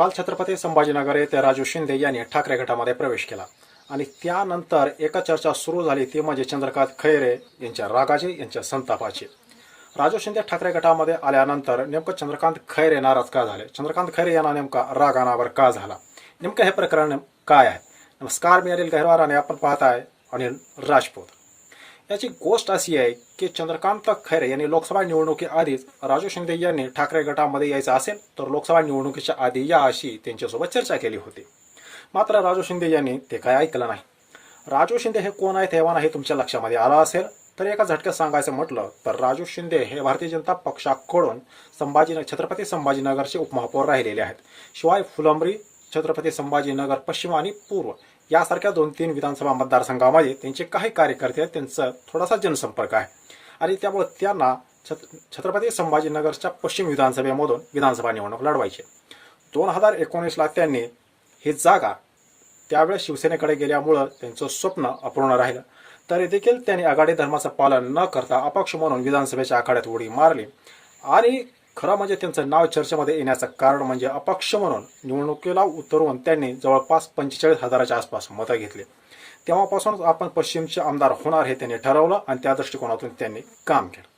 काल छत्रपती संभाजीनगर येथे राजू शिंदे यांनी ठाकरे गटामध्ये प्रवेश केला. आणि त्यानंतर एका चर्चा सुरू झाली ती म्हणजे चंद्रकांत खैरे यांच्या रागाची यांच्या संतापाची. राजू शिंदे ठाकरे गटामध्ये आल्यानंतर नेमकं चंद्रकांत खैरे नाराज का झाले? चंद्रकांत खैरे यांना नेमका राग अनावर का झाला? नेमकं हे प्रकरण काय आहे? नमस्कार मी अनिल गहरवार आणि आपण पाहताय अनिल राजपूत. याची गोष्ट अशी आहे की चंद्रकांत खैरे यांनी लोकसभा निवडणुकीआधीच राजू शिंदे यांनी ठाकरे गटामध्ये यायचं असेल तर लोकसभा निवडणुकीच्या आधी या अशी त्यांच्यासोबत चर्चा केली होती. मात्र राजू शिंदे यांनी ते काय ऐकलं नाही. राजू शिंदे हे कोण आहेत तेव्हा हे तुमच्या लक्षामध्ये आलं असेल तर एका झटक्यात सांगायचं म्हटलं तर राजू शिंदे हे भारतीय जनता पक्षाकडून संभाजी छत्रपती संभाजीनगरचे उपमहापौर राहिलेले आहेत. शिवाय फुलंबरी छत्रपती संभाजीनगर पश्चिम आणि पूर्व यासारख्या दोन तीन विधानसभा मतदारसंघामध्ये त्यांचे काही कार्यकर्ते आहेत त्यांचा थोडासा जनसंपर्क आहे. आणि त्यामुळे त्यांना छत्रपती संभाजीनगरच्या पश्चिम विधानसभेमधून विधानसभा निवडणूक लढवायची दोन हजार एकोणीसला त्यांनी ही जागा त्यावेळेस शिवसेनेकडे गेल्यामुळं त्यांचं स्वप्न अपूर्ण राहिलं. तरी देखील त्यांनी आघाडी धर्माचं पालन न करता अपक्ष म्हणून विधानसभेच्या आखाड्यात उडी मारली. आणि खरं म्हणजे त्यांचं नाव चर्चेमध्ये येण्याचं कारण म्हणजे अपक्ष म्हणून निवडणुकीला उतरवून त्यांनी जवळपास पंचेचाळीस हजाराच्या आसपास मतं घेतली. तेव्हापासूनच आपण पश्चिमचे आमदार होणार हे त्यांनी ठरवलं आणि त्या दृष्टिकोनातून त्यांनी काम केलं.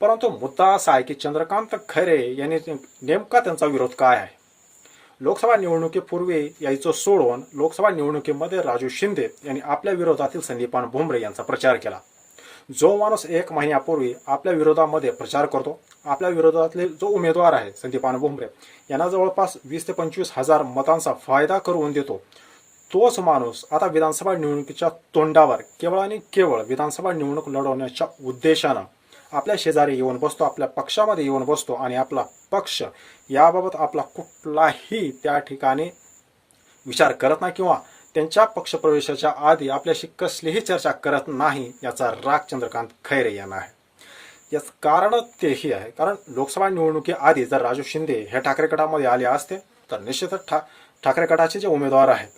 परंतु मुद्दा असा आहे की चंद्रकांत खैरे यांनी नेमका त्यांचा विरोध काय आहे? लोकसभा निवडणुकीपूर्वी यायचं सोडून लोकसभा निवडणुकीमध्ये राजू शिंदे यांनी आपल्या विरोधातील संदीपान भुमरे यांचा प्रचार केला. जो माणूस एक महिन्यापूर्वी आपल्या विरोधामध्ये प्रचार करतो आपल्या विरोधातले जो उमेदवार आहे संदीपान भुमरे यांना जवळपास वीस ते पंचवीस हजार मतांचा फायदा करून देतो. तोच माणूस आता विधानसभा निवडणुकीच्या तोंडावर केवळ आणि केवळ विधानसभा निवडणूक लढवण्याच्या उद्देशानं आपल्या शेजारी येऊन बसतो आपल्या पक्षामध्ये येऊन बसतो आणि आपला पक्ष याबाबत आपला कुठलाही त्या ठिकाणी विचार करत नाही किंवा त्यांच्या पक्षप्रवेशाच्या आधी आपल्याशी कसलीही चर्चा करत नाही याचा राग चंद्रकांत खैरे यांना आहे. याचं कारण तेही आहे. कारण लोकसभा निवडणुकीआधी जर राजू शिंदे हे ठाकरे गटामध्ये आले असते तर निश्चितच ठा ठाकरे गटाचे जे उमेदवार आहेत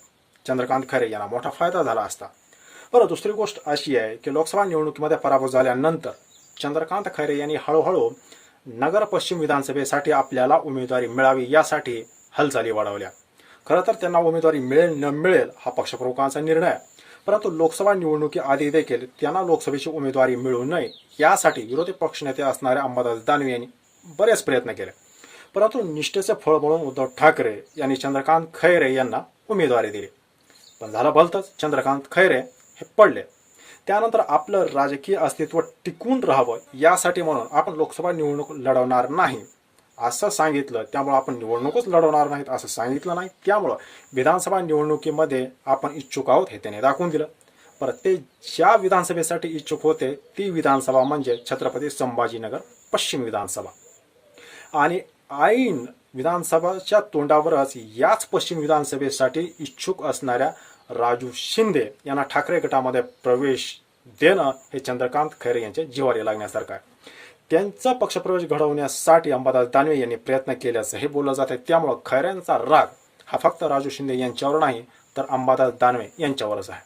चंद्रकांत खैरे यांना मोठा फायदा झाला असता. बरं दुसरी गोष्ट अशी आहे की लोकसभा निवडणुकीमध्ये पराभव झाल्यानंतर चंद्रकांत खैरे यांनी हळूहळू नगर पश्चिम विधानसभेसाठी आपल्याला उमेदवारी मिळावी यासाठी हालचाली वाढवल्या. खरं तर त्यांना उमेदवारी मिळेल न मिळेल हा पक्षप्रमुखांचा निर्णय परंतु लोकसभा निवडणुकीआधी देखील त्यांना लोकसभेची उमेदवारी मिळू नये यासाठी विरोधी पक्षनेते असणाऱ्या अंबादास दानवे यांनी बरेच प्रयत्न केले. परंतु निष्ठेचे फळ म्हणून उद्धव ठाकरे यांनी चंद्रकांत खैरे यांना उमेदवारी दिली. पण झालं भलतंच चंद्रकांत खैरे हे पडले. त्यानंतर आपलं राजकीय अस्तित्व टिकून राहावं यासाठी म्हणून आपण लोकसभा निवडणूक लढवणार नाही. असं सांगितलं त्यामुळं आपण निवडणूकच लढवणार नाहीत असं सांगितलं नाही. त्यामुळं विधानसभा निवडणुकीमध्ये आपण इच्छुक आहोत हे त्याने दाखवून दिलं. परत ते ज्या विधानसभेसाठी इच्छुक होते ती विधानसभा म्हणजे छत्रपती संभाजीनगर पश्चिम विधानसभा. आणि ऐन विधानसभाच्या तोंडावरच याच पश्चिम विधानसभेसाठी इच्छुक असणाऱ्या राजू शिंदे यांना ठाकरे गटामध्ये प्रवेश देणं हे चंद्रकांत खैरे यांच्या जिवारी लागण्यासारखं आहे. त्यांचा पक्षप्रवेश घडवण्यासाठी अंबादास दानवे यांनी प्रयत्न केल्याचं हे बोललं जात आहे त्यामुळं खैऱ्यांचा राग हा फक्त राजू शिंदे यांच्यावर नाही तर अंबादास दानवे यांच्यावरच आहे.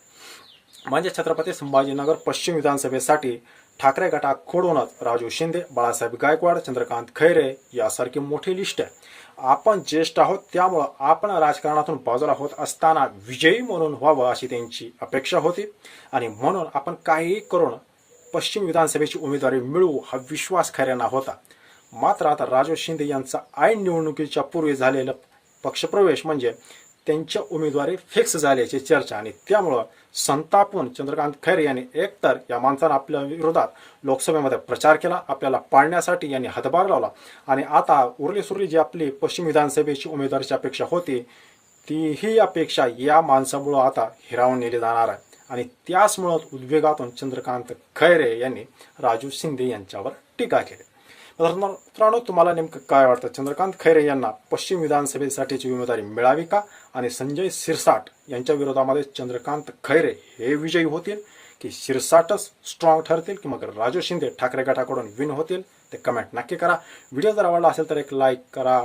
म्हणजे छत्रपती संभाजीनगर पश्चिम विधानसभेसाठी ठाकरे गटाकडूनच राजू शिंदे बाळासाहेब गायकवाड चंद्रकांत खैरे यासारखी मोठी लिस्ट आहे. आपण ज्येष्ठ आहोत त्यामुळं आपण राजकारणातून बाजूला होत असताना विजयी म्हणून व्हावं अशी त्यांची अपेक्षा होती. आणि म्हणून आपण काहीही करून पश्चिम विधानसभेची उमेदवारी मिळवू हा विश्वास खऱ्यांना होता. मात्र आता राजू शिंदे यांचा ऐन निवडणुकीच्या पूर्वी झालेला पक्षप्रवेश म्हणजे त्यांच्या उमेदवारी फिक्स झाल्याची चर्चा आणि त्यामुळं संतापून चंद्रकांत खैरे यांनी एकतर या माणसानं आपल्या विरोधात लोकसभेमध्ये प्रचार केला आपल्याला पाळण्यासाठी यांनी हातभार लावला आणि आता उरली सुरली जी आपली पश्चिम विधानसभेची उमेदवारीची अपेक्षा होती तीही अपेक्षा या माणसामुळं आता हिरावून नेली जाणार आहे. आणि त्याचमुळं उद्वेगातून चंद्रकांत खैरे यांनी राजू शिंदे यांच्यावर टीका केली. मित्रांनो मित्रांनो, तुम्हाला नेमकं काय वाटतं? चंद्रकांत खैरे यांना पश्चिम विधानसभेसाठीची उमेदवारी मिळावी का? आणि संजय सिरसाट यांच्या विरोधामध्ये चंद्रकांत खैरे हे विजयी होतील की शिरसाटच स्ट्रॉंग ठरतील की मग राजू शिंदे ठाकरे गटाकडून विन होतील? ते कमेंट नक्की करा. व्हिडिओ जर आवडला असेल तर एक लाईक करा.